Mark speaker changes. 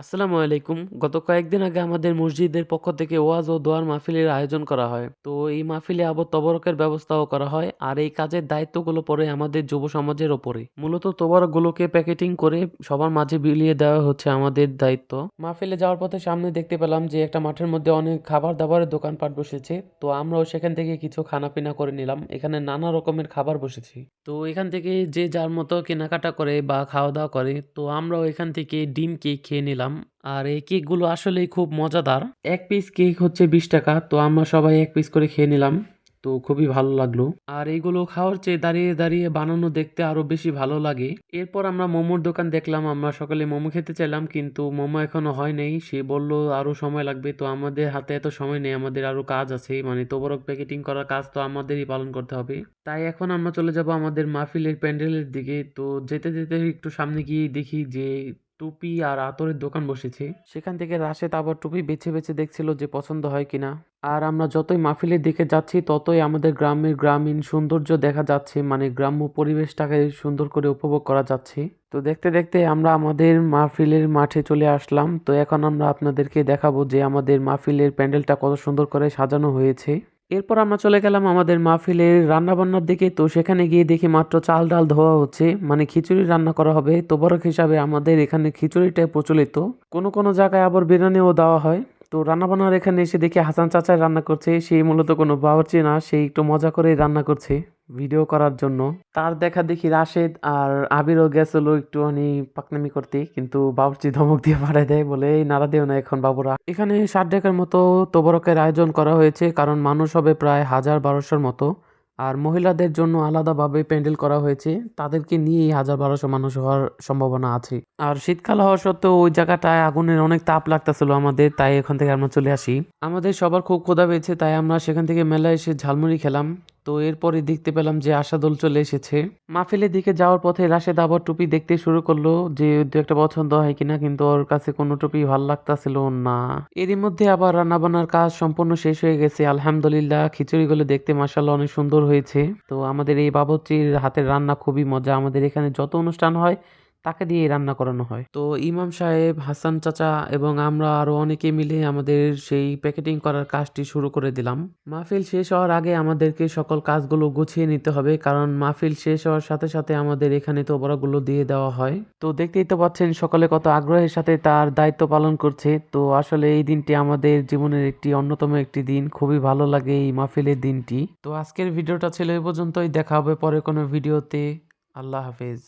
Speaker 1: আসসালামু আলাইকুম। গত কয়েকদিন আগে আমাদের মসজিদের পক্ষ থেকে ওয়াজ ও দোয়ার মাহফিলের আয়োজন করা হয়। তো এই মাহফিলে আবার তবরকের ব্যবস্থাও করা হয়। আর এই কাজের দায়িত্বগুলো পড়ে আমাদের যুব সমাজের ওপরে। মূলত তোবরকগুলোকে প্যাকেটিং করে সবার মাঝে বিলিয়ে দেওয়া হচ্ছে আমাদের দায়িত্ব। মাহফিলে যাওয়ার পথে সামনে দেখতে পেলাম যে একটা মাঠের মধ্যে অনেক খাবার দাবারের দোকানপাট বসেছে। তো আমরাও সেখান থেকে কিছু খানাপিনা করে নিলাম। এখানে নানা রকমের খাবার বসেছে। তো এখান থেকে যে যার মতো কেনাকাটা করে বা খাওয়া দাওয়া করে। তো আমরাও এখান থেকে ডিম কেক খেয়ে নিলাম। আর এই কেকগুলো আসলেই খুব মজাদার। এক পিস কেক হচ্ছে বিশ টাকা। তো আমরা সবাই এক পিস করে খেয়ে নিলাম। তো খুবই ভালো লাগল। আর এইগুলো খাওয়ার চেয়ে দাঁড়িয়ে দাঁড়িয়ে বানানো দেখতে আরও বেশি ভালো লাগে। এরপর আমরা মোমোর দোকান দেখলাম। আমরা সকালে মোমো খেতে চাইলাম, কিন্তু মোমো এখনও হয় নাই। সে বলল, আরও সময় লাগবে। তো আমাদের হাতে এত সময় নেই। আমাদের আরও কাজ আছে। মানে তোবরক প্যাকেটিং করার কাজ তো আমাদেরই পালন করতে হবে। তাই এখন আমরা চলে যাব আমাদের মাহফিলের প্যান্ডেলের দিকে। তো যেতে যেতে একটু সামনে গিয়ে দেখি যে টুপি আর আতরের দোকান বসেছে। সেখান থেকে রাশেদ আবার টুপি বেছে বেছে দেখছিল যে পছন্দ হয় কিনা। আর আমরা যতই মাহফিলের দিকে যাচ্ছি, ততই আমাদের গ্রামের গ্রামীণ সৌন্দর্য দেখা যাচ্ছে মানে গ্রাম্য পরিবেশটাকে সুন্দর করে উপভোগ করা যাচ্ছে। তো দেখতে দেখতে আমরা আমাদের মাহফিলের মাঠে চলে আসলাম। তো এখন আমরা আপনাদেরকে দেখাবো যে আমাদের মাহফিলের প্যান্ডেলটা কত সুন্দর করে সাজানো হয়েছে। এরপর আমরা চলে গেলাম আমাদের মাহফিলের রান্নাবান্নার দিকে। তো সেখানে গিয়ে দেখি মাত্র চাল ডাল ধোয়া হচ্ছে মানে খিচুড়ি রান্না করা হবে। তোবরক হিসাবে আমাদের এখানে খিচুড়িটাই প্রচলিত। কোনো কোনো জায়গায় আবার বিরিয়ানিও দেওয়া হয়। তো রান্নাবান্নার এখানে এসে দেখি হাসান চাচাই রান্না করছে। সেই মূলত কোনো বাবরচি না সেই একটু মজা করে রান্না করছে ভিডিও করার জন্য। তার দেখা দেখি রাশেদ আর আবিরও গেছিল একটুখানি পাকনামি করতে, কিন্তু বাবুর্চি ধমক দিয়ে পাঠায় দেয়, বলে নাড়া দেয় না এখন বাবুরা। এখানে ষাট ডেকের মতো তোবরকের আয়োজন করা হয়েছে, কারণ মানুষ হবে প্রায় হাজার বারোশোর মতো। আর মহিলাদের জন্য আলাদাভাবে প্যান্ডেল করা হয়েছে। তাদেরকে নিয়েই হাজার বারোশো মানুষ হওয়ার সম্ভাবনা আছে। আর শীতকাল হওয়া সত্ত্বেও ওই জায়গাটায় আগুনের অনেক তাপ লাগতেছিল আমাদের, তাই এখান থেকে আমরা চলে আসি। আমাদের সবার খুব ক্ষোধা পেয়েছে, তাই আমরা সেখান থেকে মেলায় এসে ঝালমুড়ি খেলাম। তো এরপরে দেখতে পেলাম যে আশাদল চলে এসেছে। মাহফিলের দিকে যাওয়ার পথে রাশেদ আবার টুপি দেখতে শুরু করল যে দু একটা পছন্দ হয় কিনা, কিন্তু ওর কাছে কোনো টুপি ভালো লাগতাছিল না। এরই মধ্যে আবার রান্নাবান্নার কাজ সম্পূর্ণ শেষ হয়ে গেছে। আলহামদুলিল্লাহ, খিচুড়িগুলো দেখতে মাসাল্লাহ অনেক সুন্দর হয়েছে। তো আমাদের এই বাবুর্চির হাতের রান্না খুবই মজা। আমাদের এখানে যত অনুষ্ঠান হয় তাকে দিয়ে রান্না করানো হয়। তো ইমাম সাহেব, হাসান চাচা এবং আমরা আরও অনেকে মিলে আমাদের সেই প্যাকেটিং করার কাজটি শুরু করে দিলাম। মাহফিল শেষ হওয়ার আগে আমাদেরকে সকল কাজগুলো গুছিয়ে নিতে হবে কারণ মাহফিল শেষ হওয়ার সাথে সাথে আমাদের এখানে তো বড়গুলো দিয়ে দেওয়া হয়। তো দেখতেই তো পাচ্ছেন সকলে কত আগ্রহের সাথে তার দায়িত্ব পালন করছে। তো আসলে এই দিনটি আমাদের জীবনের একটি অন্যতম একটি দিন। খুবই ভালো লাগে এই মাহফিলের দিনটি। তো আজকের ভিডিওটা ছিল এই পর্যন্তই। দেখা হবে পরে কোনো ভিডিওতে। আল্লাহ হাফেজ।